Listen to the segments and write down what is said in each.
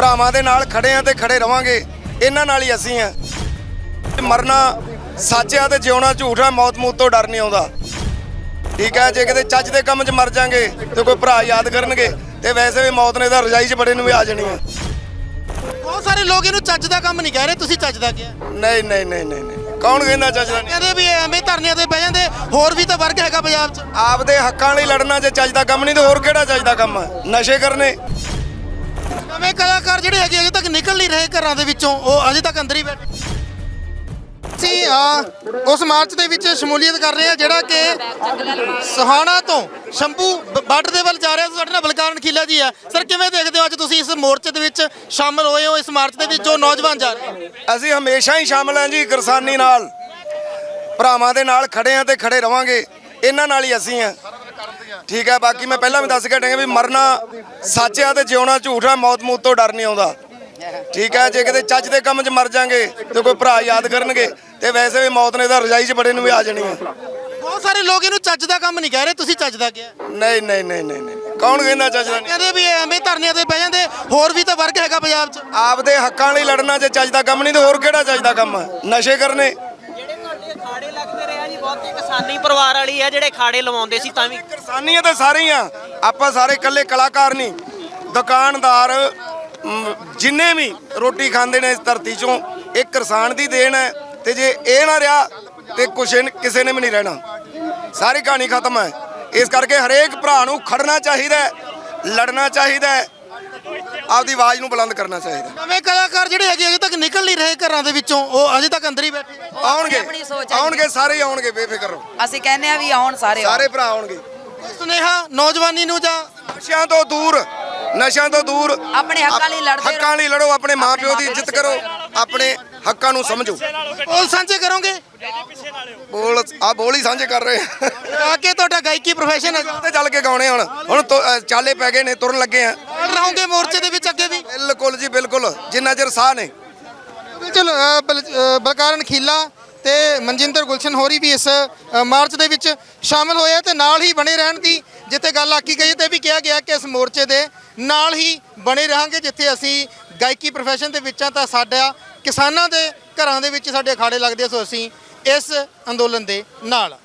ਭਰਾਵਾਂ ਦੇ ਨਾਲ ਖੜੇ ਆ ਤੇ ਖੜੇ ਰਵਾਂਗੇ। ਇਹਨਾਂ ਨਾਲ ਹੀ ਅਸੀਂ ਆ। ਮਰਨਾ ਸੱਚ ਆ ਤੇ ਜਿਉਣਾ ਝੂਠ ਆ ਮੌਤ ਮੂਤ ਤੋਂ ਡਰ ਨਹੀਂ ਆਉਂਦਾ। ਠੀਕ ਹੈ ਜੇ ਕਿਤੇ ਚੱਜ ਦੇ ਕੰਮ 'ਚ ਮਰ ਜਾਾਂਗੇ ਤੇ ਕੋਈ ਭਰਾ ਯਾਦ ਕਰਨਗੇ ਤੇ ਵੈਸੇ ਵੀ ਮੌਤ ਨੇ ਤਾਂ ਰਜਾਈ 'ਚ ਬੜੇ ਨੂੰ ਵੀ ਆ ਜਾਣੀ ਆ। ਬਹੁਤ ਸਾਰੇ ਲੋਕ ਇਹਨੂੰ ਚੱਜ ਦਾ ਕੰਮ ਨਹੀਂ ਕਹਿ ਰਹੇ ਤੁਸੀਂ ਚੱਜ ਦਾ ਕਿਹਾ। ਨਹੀਂ ਨਹੀਂ ਨਹੀਂ ਨਹੀਂ ਨਹੀਂ। ਕੌਣ ਕਹਿੰਦਾ ਚੱਜ ਦਾ ਨਹੀਂ? ਕਹਿੰਦੇ ਵੀ ਇਹ ਐਵੇਂ ਧਰਨਿਆਂ ਤੇ ਬਹਿ ਜਾਂਦੇ ਹੋਰ ਵੀ ਤਾਂ ਵਰਗ ਹੈਗਾ ਪੰਜਾਬ 'ਚ। ਆਪਦੇ ਹੱਕਾਂ ਲਈ ਲੜਨਾ ਜੇ ਚੱਜ ਦਾ ਕੰਮ ਨਹੀਂ ਤੇ ਹੋਰ ਕਿਹੜਾ ਚੱਜ ਦਾ ਕੰਮ ਆ? ਨਸ਼ੇ ਕਰਨੇ। ਨਵੇਂ ਕਲਾਕਾਰ ਜਿਹੜੇ ਹੈਗੇ ਅਜੇ ਤੱਕ ਨਿਕਲ ਨਹੀਂ ਰਹੇ ਘਰਾਂ ਦੇ ਵਿੱਚੋਂ, ਉਹ ਅਜੇ ਤੱਕ ਅੰਦਰ ਹੀ ਬੈਠੇ। ਅਸੀਂ ਉਸ ਮਾਰਚ ਦੇ ਵਿੱਚ ਸ਼ਮੂਲੀਅਤ ਕਰ ਰਹੇ ਹਾਂ, ਜਿਹੜਾ ਕਿ ਸਹਾਣਾ ਤੋਂ ਸ਼ੰਭੂ ਬਾਰਡਰ ਦੇ ਵੱਲ ਜਾ ਰਿਹਾ ਸਾਡੇ ਨਾਲ ਬਲਕਾਰਨ ਖੀਲਾ ਜੀ ਆ ਸਰ, ਕਿਵੇਂ ਦੇਖਦੇ ਹੋ ਅੱਜ ਤੁਸੀਂ ਇਸ ਮੋਰਚੇ ਦੇ ਵਿੱਚ ਸ਼ਾਮਲ ਹੋਏ ਹੋ? ਇਸ ਮਾਰਚ ਦੇ ਵਿੱਚ ਜੋ ਨੌਜਵਾਨ ਜਾ ਰਹੇ ਅਸੀਂ ਹਮੇਸ਼ਾ ਹੀ ਸ਼ਾਮਲ ਹਾਂ ਜੀ, ਕਿਰਸਾਨੀ ਨਾਲ। ਭਰਾਵਾਂ ਦੇ ਨਾਲ ਖੜੇ ਆ ਤੇ ਖੜੇ ਰਵਾਂਗੇ। ਇਹਨਾਂ ਨਾਲ ਹੀ ਅਸੀਂ ਆ ਠੀਕ ਹੈ ਬਾਕੀ ਮੈਂ ਪਹਿਲਾਂ ਵੀ ਦੱਸ ਕੇ ਹਟਾਂਗਾ ਵੀ ਮਰਨਾ ਸੱਚ ਆ ਤੇ ਜਿਉਣਾ ਝੂਠ ਆ ਮੌਤ ਮੂਤ ਤੋਂ ਡਰ ਨਹੀਂ ਆਉਂਦਾ। ਠੀਕ ਹੈ ਜੇ ਕਿਤੇ ਚੱਜ ਦੇ ਕੰਮ 'ਚ ਮਰ ਜਾਾਂਗੇ ਤੇ ਕੋਈ ਭਰਾ ਯਾਦ ਕਰਨਗੇ ਤੇ ਵੈਸੇ ਵੀ ਮੌਤ ਨੇ ਤਾਂ ਰਜਾਈ 'ਚ ਬੜੇ ਨੂੰ ਵੀ ਆ ਜਾਣੀ ਆ ਬਹੁਤ ਸਾਰੇ ਲੋਕ ਇਹਨੂੰ ਚੱਜ ਦਾ ਕੰਮ ਨਹੀਂ ਕਹਿ ਰਹੇ ਤੁਸੀਂ ਚੱਜ ਦਾ ਕਿਹਾ। ਨਹੀਂ ਨਹੀਂ ਨਹੀਂ ਨਹੀਂ ਨਹੀਂ। ਕੌਣ ਕਹਿੰਦਾ ਚੱਜ ਦਾ ਨਹੀਂ? ਕਹਿੰਦੇ ਵੀ ਐਵੇਂ ਧਰਨਿਆਂ ਤੇ ਬਹਿ ਜਾਂਦੇ ਹੋਰ ਵੀ ਤਾਂ ਵਰਗ ਹੈਗਾ ਪੰਜਾਬ 'ਚ। ਆਪਦੇ ਹੱਕਾਂ ਲਈ ਲੜਨਾ ਜੇ ਚੱਜ ਦਾ ਕੰਮ ਨਹੀਂ ਤੇ ਹੋਰ ਕਿਹੜਾ ਚੱਜ ਦਾ ਕੰਮ ਆ ਨਸ਼ੇ ਕਰਨੇ ਜਿਹੜੇ ਤੁਹਾਡੇ ਖਾੜੇ ਲੱਗਦੇ ਰਹੇ ਆ ਜੀ ਬਹੁਤੇ ਕਿਸਾਨੀ ਪਰਿਵਾਰ ਵਾਲੀ ਆ ਜਿਹੜੇ ਖਾੜੇ ਲਵਾਉਂਦੇ ਸੀ ਤਾਂ ਵੀ। ਕਿਰਸਾਨੀਆਂ ਤਾਂ ਸਾਰੇ ਹੀ ਆ। ਆਪਾਂ ਸਾਰੇ ਇਕੱਲੇ ਕਲਾਕਾਰ ਨਹੀਂ। ਦੁਕਾਨਦਾਰ ਮ, ਜਿੰਨੇ ਵੀ ਰੋਟੀ ਖਾਂਦੇ ਨੇ ਇਸ ਧਰਤੀ ਚੋਂ ਇਹ ਕਿਸਾਨ ਦੀ ਦੇਣ ਹੈ ਤੇ ਜੇ ਇਹ ਨਾ ਰਿਹਾ ਤੇ ਕੁਛ ਨ- ਕਿਸੇ ਨੇ ਵੀ ਨਹੀਂ ਰਹਿਣਾ। ਸਾਰੀ ਕਹਾਣੀ ਖਤਮ ਹੈ। ਇਸ ਕਰਕੇ ਹਰੇਕ ਭਰਾ ਨੂੰ ਖੜਨਾ ਚਾਹੀਦਾ ਹੈ, ਲੜਨਾ ਚਾਹੀਦਾ ਹੈ, ਆਪਦੀ ਆਵਾਜ਼ ਨੂੰ ਬੁਲੰਦ ਕਰਨਾ ਚਾਹੀਦਾ। ਨਵੇਂ ਕਲਾਕਾਰ ਜਿਹੜੇ ਹੈਗੇ ਅਜੇ ਤੱਕ ਨਿਕਲ ਨਹੀਂ ਰਹੇ ਘਰਾਂ ਦੇ ਵਿੱਚੋਂ ਉਹ ਅਜੇ ਤੱਕ ਅੰਦਰ ਹੀ ਬੈਠੇ ਆਉਣਗੇ ਆਪਣੀ ਸੋਚ ਹੈ। ਆਉਣਗੇ ਸਾਰੇ ਹੀ ਆਉਣਗੇ ਬੇਫਿਕਰ ਰਹੋ ਅਸੀਂ ਕਹਿੰਦੇ ਆ ਵੀ ਆਉਣ ਸਾਰੇ ਆਉਣ। ਸਾਰੇ ਭਰਾ ਆਉਣਗੇ ਕੋਈ ਸੁਨੇਹਾ ਨੌਜਵਾਨੀ ਨੂੰ ਜਾਂ ਨਸ਼ਿਆਂ ਤੋਂ ਦੂਰ ਨਸ਼ਿਆਂ ਤੋਂ ਦੂਰ ਆਪਣੇ ਹੱਕਾਂ ਲਈ ਲੜਦੇ ਰਹੋ। ਹੱਕਾਂ ਲਈ ਲੜੋ ਆਪਣੇ ਮਾਪਿਓ ਦੀ ਇੱਜ਼ਤ ਕਰੋ ਆਪਣੇ ਹੱਕਾਂ ਨੂੰ ਸਮਝੋ। ਬੋਲ ਸਾਂਝੇ ਕਰੋਗੇ? ਬੋਲ ਆ ਬੋਲ ਹੀ ਸਾਂਝੇ ਕਰ ਰਹੇ ਆ। ਕੇ ਤੁਹਾਡਾ ਗਾਇਕੀ ਪ੍ਰੋਫੈਸ਼ਨ ਹੈ। ਤੇ ਚੱਲ ਕੇ ਗਾਉਣੇ ਹੁਣ। ਹੁਣ ਤੋਂ, ਚਾਲੇ ਪੈ ਗਏ ਨੇ ਤੁਰਨ ਲੱਗੇ ਆ। ਰਹੋਗੇ ਮੋਰਚੇ ਦੇ ਵਿੱਚ ਅੱਗੇ ਵੀ। ਬਿਲਕੁਲ ਜੀ ਬਿਲਕੁਲ। ਜਿੰਨਾ ਚਿਰ ਸਾਹ ਨੇ। ਚਲੋ ਅ, ਬਲ- ਅ, ਬਲਕਾਰਨ ਖੀਲਾ ਤੇ ਮਨਜਿੰਦਰ ਗੁਲਸ਼ਨ ਹੋਰੀ ਵੀ ਇਸ ਅ, ਮਾਰਚ ਦੇ ਵਿੱਚ ਸ਼ਾਮਲ ਹੋਏ ਆ ਤੇ ਨਾਲ ਹੀ ਬਣੇ ਰਹਿਣ ਦੀ ਜਿੱਥੇ ਗੱਲ ਆਕੀ ਗਈ ਤੇ ਵੀ ਕਿਹਾ ਗਿਆ ਕਿ ਇਸ ਮੋਰਚੇ ਦੇ ਨਾਲ ਹੀ ਬਣੇ ਰਹਾਂਗੇ ਜਿੱਥੇ ਅਸੀਂ ਗਾਇਕੀ ਪ੍ਰੋਫੈਸ਼ਨ ਦੇ ਵਿੱਚ ਆ ਤਾਂ ਸਾਡਾ ਕਿਸਾਨਾਂ ਦੇ ਘਰਾਂ ਦੇ ਵਿੱਚ ਸਾਡੇ ਅਖਾੜੇ ਲੱਗਦੇ ਆ, ਸੋ ਅਸੀਂ ਇਸ ਅੰਦੋਲਨ ਦੇ ਨਾਲ।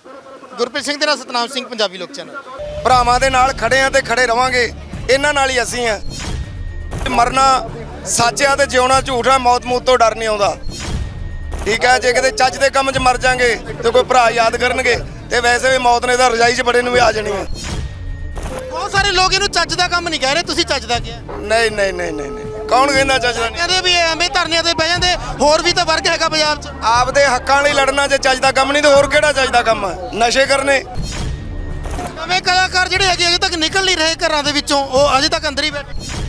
ਗੁਰਪ੍ਰੀਤ ਸਿੰਘ ਦੇ ਨਾਲ ਸਤਨਾਮ ਸਿੰਘ ਪੰਜਾਬੀ ਲੋਕ ਚੈਨਲ। ਭਰਾਵਾਂ ਦੇ ਨਾਲ ਖੜੇ ਆ ਤੇ ਖੜੇ ਰਵਾਂਗੇ। ਇਹਨਾਂ ਨਾਲ ਹੀ ਅਸੀਂ ਆ। ਮਰਨਾ ਸੱਚ ਆ ਤੇ ਜਿਉਣਾ ਝੂਠ ਆ ਮੌਤ ਮੂਤ ਤੋਂ ਡਰ ਨਹੀਂ ਆਉਂਦਾ। ਠੀਕ ਹੈ ਜੇ ਕਿਤੇ ਚੱਜ ਦੇ ਕੰਮ 'ਚ ਮਰ ਜਾਾਂਗੇ ਤੇ ਕੋਈ ਭਰਾ ਯਾਦ ਕਰਨਗੇ ਤੇ ਵੈਸੇ ਵੀ ਮੌਤ ਨੇ ਤਾਂ ਰਜਾਈ 'ਚ ਬੜੇ ਨੂੰ ਵੀ ਆ ਜਾਣੀ ਆ। ਬਹੁਤ ਸਾਰੇ ਲੋਕ ਇਹਨੂੰ ਚੱਜ ਦਾ ਕੰਮ ਨਹੀਂ ਕਹਿ ਰਹੇ ਤੁਸੀਂ ਚੱਜ ਦਾ ਕਿਹਾ। ਨਹੀਂ ਨਹੀਂ ਨਹੀਂ ਨਹੀਂ। ਕੌਣ ਕਹਿੰਦਾ ਚੱਜ ਦਾ ਨਹੀਂ? ਕਹਿੰਦੇ ਵੀ ਇਹ ਐਵੇਂ ਧਰਨਿਆਂ ਤੇ ਬਹਿ ਜਾਂਦੇ ਹੋਰ ਵੀ ਤਾਂ ਵਰਗ ਹੈਗਾ ਪੰਜਾਬ 'ਚ। ਆਪਦੇ ਹੱਕਾਂ ਲਈ ਲੜਨਾ ਜੇ ਚੱਜ ਦਾ ਕੰਮ ਨਹੀਂ ਤੇ ਹੋਰ ਕਿਹੜਾ ਚੱਜ ਦਾ ਕੰਮ ਆ? ਨਸ਼ੇ ਕਰਨੇ। ਨਵੇਂ ਕਲਾਕਾਰ ਜਿਹੜੇ ਹੈਗੇ ਅਜੇ ਤੱਕ ਨਿਕਲ ਨਹੀਂ ਰਹੇ ਘਰਾਂ ਦੇ ਵਿੱਚੋਂ ਉਹ ਅਜੇ ਤੱਕ ਅੰਦਰ ਹੀ ਬੈਠੇ।